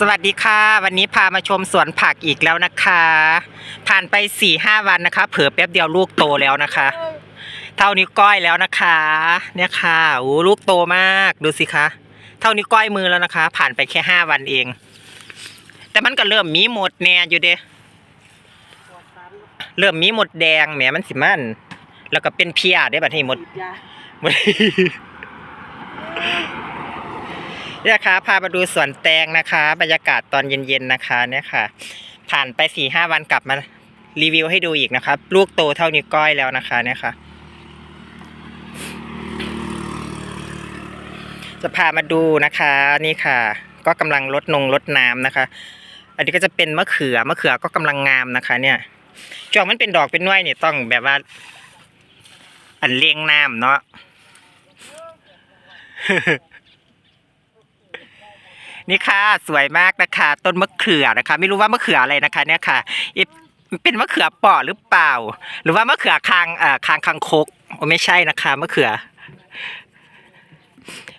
สวัสดีค่ะ วันนี้พามาชมสวนผักอีกแล้วนะคะ ผ่านไป4ี่ห้าวันนะคะ เผื่อแป๊บเดียวลูกโตแล้วนะคะ เท่านิ้วก้อยแล้วนะคะ เนี่ยค่ะโอ้ลูกโตมากดูสิคะ เท่านิ้วก้อยมือแล้วนะคะ ผ่านไปแค่ห้าวันเอง แต่มันก็เริ่มมีหมดแน่อยู่เด้เริ่มมีหมดแดงแหมมันสิมัน แล้วก็เป็นเพียได้บัดนี้หมดยา เนี่ยค่ะพามาดูสวนแตงนะคะ บรรยากาศตอนเย็นๆนะคะเนี่ยค่ะ ผ่านไปสี่ห้าวันกลับมารีวิวให้ดูอีกนะครับ ลูกโตเท่านิ้วก้อยแล้วนะคะเนี่ยค่ะ จะพามาดูนะคะนี่ค่ะ ก็กำลังลดนงลดน้ำนะคะ อันนี้ก็จะเป็นมะเขือมะเขือก็กำลังงามนะคะ เนี่ยช่วงมันเป็นดอกเป็นน่วยเนี่ยต้องแบบว่า อันเลี้ยงน้ำเนาะ นี่ค่ะสวยมากนะคะ ต้นมะเขือนะคะ ไม่รู้ว่ามะเขืออะไรนะคะ เนี่ยค่ะเป็นมะเขือเปอหรือเปล่า หรือว่ามะเขือคางเอ่อคางคางคกโอ้ไม่ใช่นะคะมะเขือ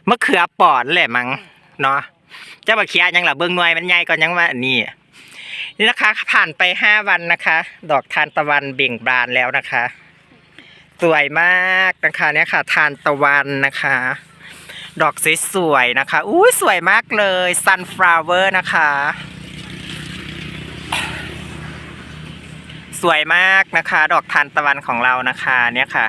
มะเขือปอดแหละมั้งเนาะเจ้าบะเขียยังหล่ะเบิ้องหน่วยมันใหญ่ก่อนยังว่านี่นี่นะคะ ผ่านไปห้าวันนะคะ ดอกทานตะวันเบ่งบานแล้วนะคะ สวยมากนะคะเนี่ยค่ะ ทานตะวันนะคะ ดอกสวยๆนะคะอุ้ยสวยมากเลย sunflower นะคะ สวยมากนะคะ ดอกทานตะวันของเรานะคะเนี่ยค่ะ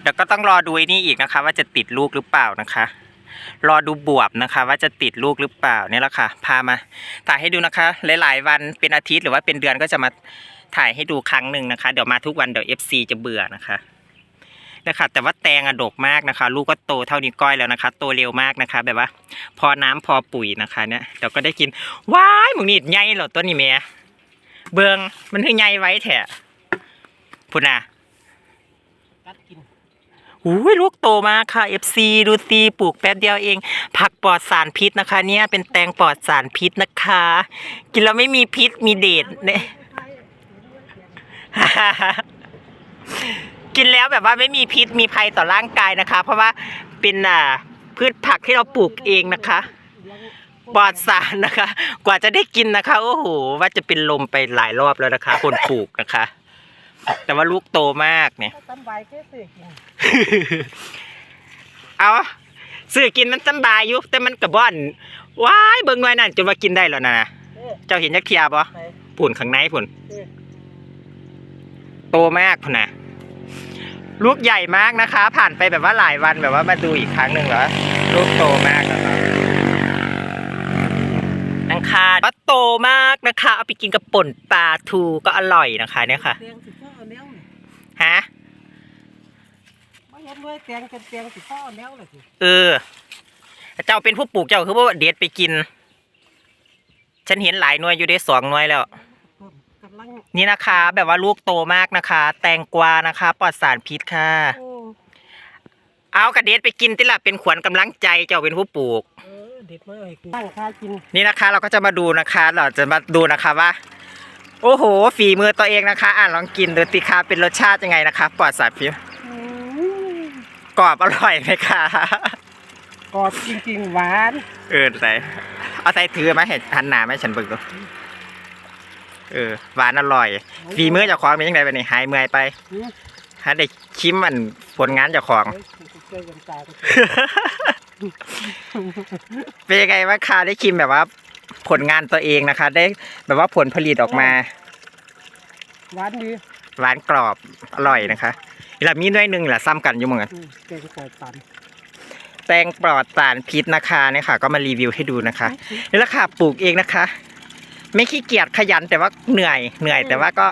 เดี๋ยวก็ต้องรอดูนี่อีกนะคะ ว่าจะติดลูกหรือเปล่านะคะ รอดูบวบนะคะ ว่าจะติดลูกหรือเปล่าเนี่ยแหละค่ะ พามาถ่ายให้ดูนะคะ หลาย ๆ วันเป็นอาทิตย์หรือว่าเป็นเดือนก็จะมาถ่ายให้ดูครั้งหนึ่งนะคะ เดี๋ยวมาทุกวันเดี๋ยว FC จะเบื่อนะคะ นะคะ แต่ว่าแตงอะดกมากนะคะ ลูกก็โตเท่านิ้วก้อยแล้วนะคะ โตเร็วมากนะคะ แบบว่า พอน้ำพอปุ๋ยนะคะเนี่ยเดี๋ยวก็ได้กินว้ายหมึงนี่ใหญ่เหรอตัวนี้แม่เบิงมันคือใหญ่ไว้แถะพุ่นะกัดกินอุ้ยลูกโตมากค่ะ FC ดูซีปลูกแป๊บเดียวเอง ผักปลอดสารพิษนะคะ เนี่ยเป็นแตงปลอดสารพิษนะคะ กินแล้วไม่มีพิษมีเดชเนี่ย กินแล้วแบบว่าไม่มีพิษมีภัยต่อร่างกายนะคะ เพราะว่าเป็นอ่าพืชผักที่เราปลูกเองนะคะปลอดสารนะคะ กว่าจะได้กินนะคะ โอ้โหว่าจะเป็นลมไปหลายรอบแล้วนะคะ คนปลูกนะคะ แต่ว่าลูกโตมากเนี่ยตำใบแค่เสือกินเอาซื้อกินมันสำบายอยู่แต่มันกระบ่อนว้ายเบิ่งไว้นั่นจนว่ากินได้แล้วนะเออเจ้าเห็นยักษ์เทียบปะไปปุ่นข้างในปุ่นเออโตมากพุ่นนะ ลูกใหญ่มากนะคะ ผ่านไปแบบว่าหลายวันแบบว่ามาดูอีกครั้งหนึ่งเหรอลูกโตมากนะครับนังคาว่าโตมากนะคะ เอาไปกินกับป่นปลาทูก็อร่อยนะคะเนี่ยค่ะแตงสิพ่อเอาแนวนี่ฮะไม่เห็นด้วยแตงกันแตงสิพ่อเอาแนวเลยสิเออ เจ้าเป็นผู้ปลูกเจ้าคือว่าเด็ดไปกิน ฉันเห็นหลายหน่วยอยู่ได้สองหน่วยแล้วเพิ่มกำลัง นี่นะคะ แบบว่าลูกโตมากนะคะ แตงกวานะคะปลอดสารพิษค่ะโอ้เอากระเด็ดไปกินติละเป็นขวัญกำลังใจเจ้าเป็นผู้ปลูกเออเด็ดมาให้กูตั้งค่ากินนี่นะคะ เราก็จะมาดูนะคะ เราจะมาดูนะคะว่า โอ้โห ฝีมือตัวเองนะคะ อ่านลองกินดูติคะเป็นรสชาติยังไงนะคะปลอดสารพิษอืมกรอบอร่อยไหมคะกรอบจริงๆหวาน เออใส่เอาใส่ถือมาเห็นหันหนาไหมฉันเบิ่งดู เออหวานอร่อยฝีมือเจ้าของเป็นยังไงไปนี่หายเมื่อยไปอืมฮะได้ชิมมันผลงานเจ้าของเฮ้ยกูเจอกันตาก็เป็นยังไงว่างคะได้ชิมแบบว่า ผลงานตัวเองนะคะ ได้แบบว่าผลผลิตออกมาหวานดีหวานกรอบอร่อยนะคะแล้วมีด้วยหนึ่งแหละซ้ำกันอยู่เหมือนกันอืมแตงปล่อยตันแตงปลอดสารพิษนะคะเนี่ยค่ะ ก็มารีวิวให้ดูนะคะนี่แหละค่ะปลูกเองนะคะ ไม่ขี้เกียจขยันแต่ว่าเหนื่อยเหนื่อย แต่ว่าก็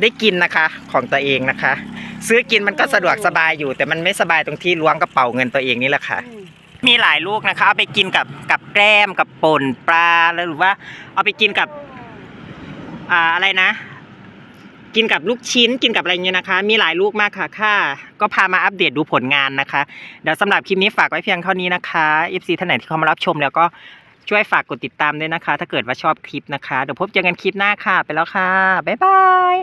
ได้กินนะคะของตัวเองนะคะ ซื้อกินมันก็สะดวกสบายอยู่ แต่มันไม่สบายตรงที่ล้วงกระเป๋าเงินตัวเองนี่แหละค่ะอืมมีหลายลูกนะคะเอาไปกินกับกับแกล้มกับป่นปลาแล้วหรือว่า เอาไปกินกับอ่าอะไรนะ กินกับลูกชิ้นกินกับอะไรเงี้ยนะคะ มีหลายลูกมากค่ะค่ะ ก็พามาอัปเดตดูผลงานนะคะเดี๋ยวสำหรับคลิปนี้ฝากไว้เพียงเท่านี้นะคะ FC ท่านไหนที่เข้ามารับชมแล้วก็ ช่วยฝากกดติดตามด้วยนะคะ ถ้าเกิดว่าชอบคลิปนะคะ เดี๋ยวพบเจอกันคลิปหน้าค่ะ ไปแล้วค่ะ บ๊ายบาย